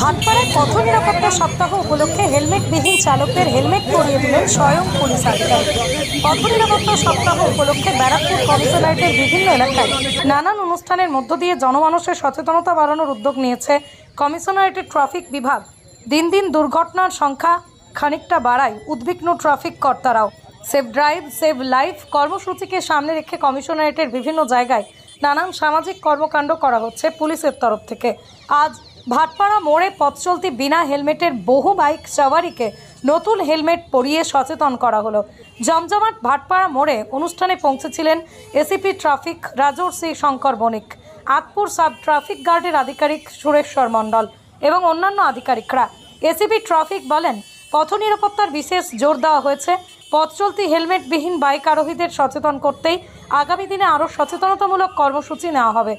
ভাটপাড়ায় পথ নিরাপত্তা সপ্তাহ উপলক্ষে হেলমেটবিহীন চালকদের হেলমেট পরিয়ে দিলেন স্বয়ং পুলিশ আধিকারিক। পথ নিরাপত্তা সপ্তাহ উপলক্ষে ব্যারাকপুর কমিশনারেটের বিভিন্ন এলাকায় নানান অনুষ্ঠানের মধ্য দিয়ে জনমানুষের সচেতনতা বাড়ানোর উদ্যোগ নিয়েছে কমিশনারেটের ট্রাফিক বিভাগ। দিন দিন দুর্ঘটনার সংখ্যা খানিকটা বাড়ায় উদ্বিগ্ন ট্রাফিক কর্তারাও। সেভ ড্রাইভ, সেভ লাইফ কর্মসূচিকে সামনে রেখে কমিশনারেটের বিভিন্ন জায়গায় নানান সামাজিক কর্মকাণ্ড করা হচ্ছে পুলিশের তরফ থেকে। আজ ভাটপাড়া মোড়ে পথ চলতি বিনা হেলমেটের বহু বাইক সওয়ারিকে নতুন হেলমেট পরিয়ে সচেতন করা হলো। জমজমাট ভাটপাড়া মোড়ে অনুষ্ঠানে পৌঁছেছিলেন ACP traffic Rajarshi Shankar Banik, Atpur sub traffic গার্ডের আধিকারিক সুরেশ্বর মণ্ডল এবং অন্যান্য আধিকারিকরা। এসিপি ট্রাফিক বলেন, পথ নিরাপত্তার বিশেষ জোর দেওয়া হয়েছে। পথ চলতি হেলমেটবিহীন বাইক আরোহীদের সচেতন করতেই আগামী দিনে আরও সচেতনতামূলক কর্মসূচি নেওয়া হবে।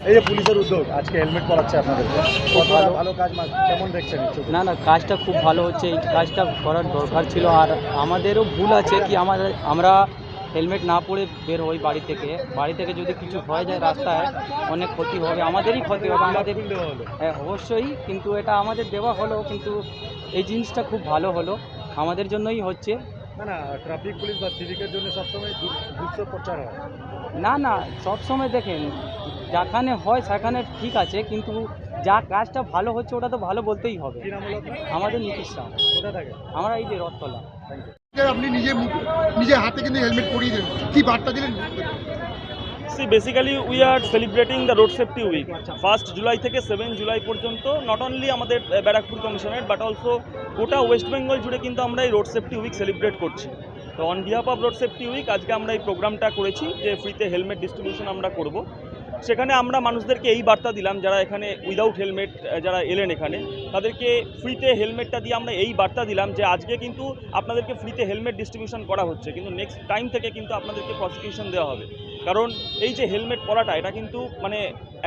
এই যে পুলিশের উদ্যোগ আজকে হেলমেট পরাচ্ছে আপনাদের। কতটা ভালো। ভালো কাজ কেমন দেখছেন না না কাজটা খুব ভালো হচ্ছে। এই কাজটা করার দরকার ছিল। আর আমাদেরও ভুল আছে কি আমাদের আমরা হেলমেট না পরে বের হই বাড়ি থেকে। বাড়ি থেকে যদি কিছু হয়ে যায় রাস্তায় অনেক ক্ষতি হবে। আমাদেরই ক্ষতি হবে। আমাদের। হ্যাঁ অবশ্যই কিন্তু এটা আমাদের দেওয়া হলো। কিন্তু এই জিনিসটা খুব ভালো হলো। আমাদের জন্যই হচ্ছে। না না ট্রাফিক পুলিশ বা সিভিকের জন্য সবসময় প্রচার হয়। না না সব সময় দেখেন যেখানে হয় সেখানে ঠিক আছে কিন্তু যা কাজটা ভালো হচ্ছে ওটা তো ভালো বলতেই হবে? আমাদের নীতিশ শাহ থাকে? আমরা এই যে রথতলা। আপনি নিজে নিজে হাতে কিন্তু হেলমেট পরিয়ে দেন কি বার্তা দিলেন? See basically we are celebrating the road safety week first July থেকে সেভেন জুলাই পর্যন্ত নট অনলি আমাদের ব্যারাকপুর কমিশনের বাট অলসো গোটা ওয়েস্ট বেঙ্গল জুড়ে কিন্তু আমরা এই রোড সেফটি উইক সেলিব্রেট করছি। তো on behalf of road safety week আজকে আমরা এই প্রোগ্রামটা করেছি যে ফ্রিতে হেলমেট ডিস্ট্রিবিউশন আমরা করব। সেখানে আমরা মানুষদেরকে এই বার্তা দিলাম যারা এখানে উইদাউট হেলমেট যারা এলেন এখানে তাদেরকে ফ্রিতে হেলমেটটা দিয়ে আমরা এই বার্তা দিলাম যে আজকে কিন্তু আপনাদেরকে ফ্রিতে হেলমেট ডিস্ট্রিবিউশন করা হচ্ছে। কিন্তু নেক্সট টাইম থেকে কিন্তু আপনাদেরকে প্রসিকিউশন দেওয়া হবে। কারণ এই যে হেলমেট পরাটা এটা কিন্তু মানে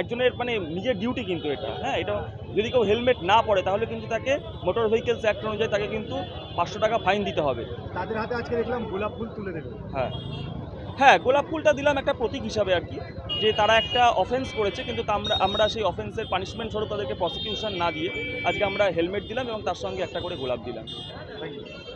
একজনের মানে নিজের ডিউটি কিন্তু এটা হ্যাঁ? এটা যদি কেউ হেলমেট না পরে তাহলে কিন্তু তাকে মোটর ভেহিকেলস অ্যাক্ট অনুযায়ী তাকে কিন্তু পাঁচশো টাকা ফাইন দিতে হবে। তাদের হাতে আজকে দেখলাম গোলাপ ফুল তুলে দেবে। হ্যাঁ। হ্যাঁ গোলাপ ফুলটা দিলাম একটা প্রতীক হিসাবে আর কি যে তারা একটা অফেন্স করেছে কিন্তু তা আমরা আমরা সেই অফেন্সের পানিশমেন্ট স্বরূপ তাদেরকে প্রসিকিউশন না দিয়ে আজকে আমরা হেলমেট দিলাম এবং তার সঙ্গে একটা করে গোলাপ দিলাম। Thank you